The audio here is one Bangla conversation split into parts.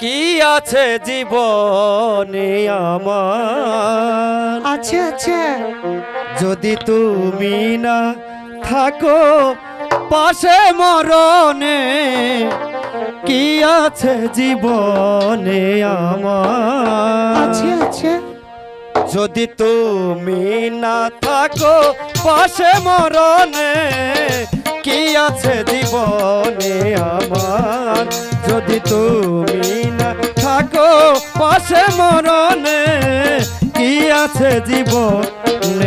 কি আছে জীবনে আমার? আচ্ছা আচ্ছা যদি তুমি না থাকো পাশে মরণে কি আছে জীবনে আমার? আচ্ছা আচ্ছা যদি তুমি না থাকো পাশে মরণে কি আছে জীবনে আমার? পাশে মরণে কি আছে জীবনে?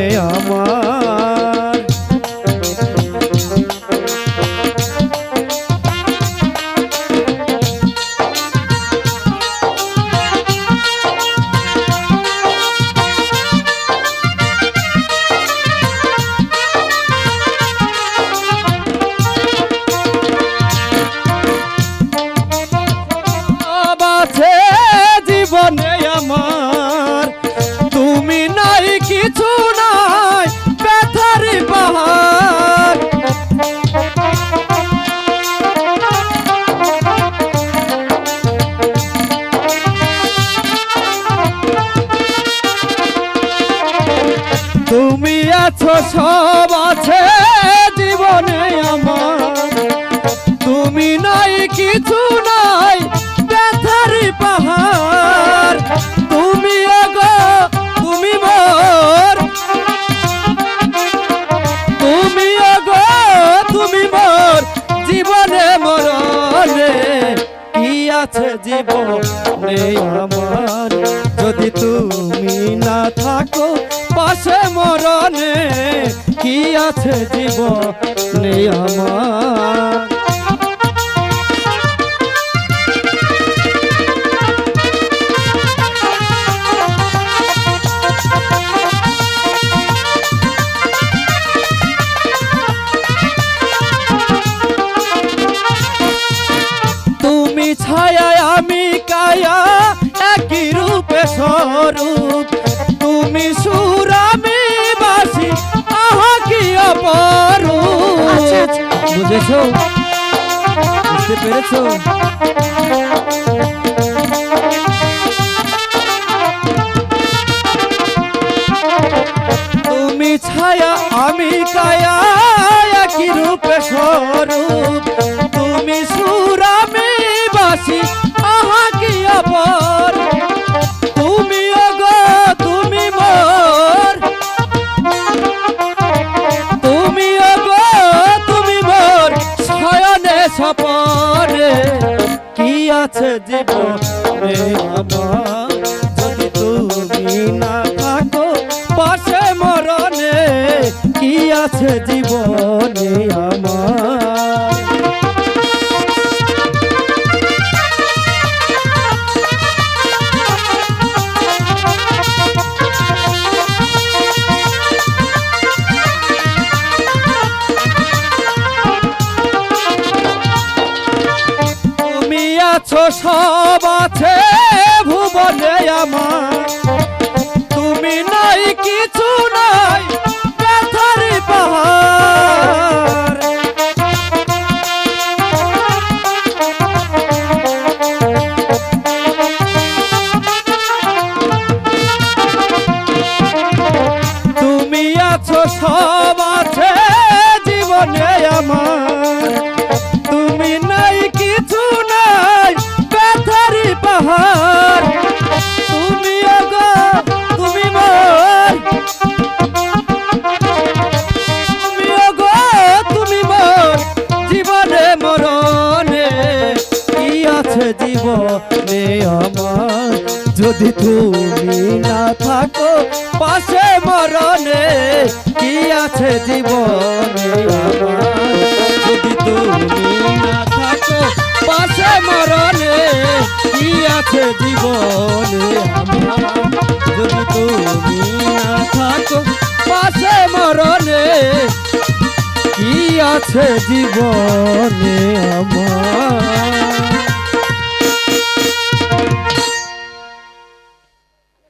তুমি নাই, কিছু নাই, ব্যথার পাহাড়। তুমি আছো, সব আছে জীবনে আমার। তুমি নাই, কিছু নাই আছে জীবনে আমার। যদি তুমি না থাকো পাশে মরণে কি আছে জীবনে আমার? বুঝেছ? তুমি ছায়া আমি কায়া একই রূপে স্বরূপ। তুমি সুর আমি বাসি আহা কি আছে জীবনে আমার। যদি তুমি না থাকো পাশে মরণে কি আছে জীবনে? আছো সব আছে ভুবনে আমার। তুমি নাই কিছু জীবনে আমার। যদি তুমি না থাকো, পাশে মরণে কি আছে জীবনে আমার? যদি তুমি না থাকো, পাশে মরণে কি আছে জীবনে আমার? যদি তুমি না থাকো, পাশে মরণে কি আছে জীবনে আমার?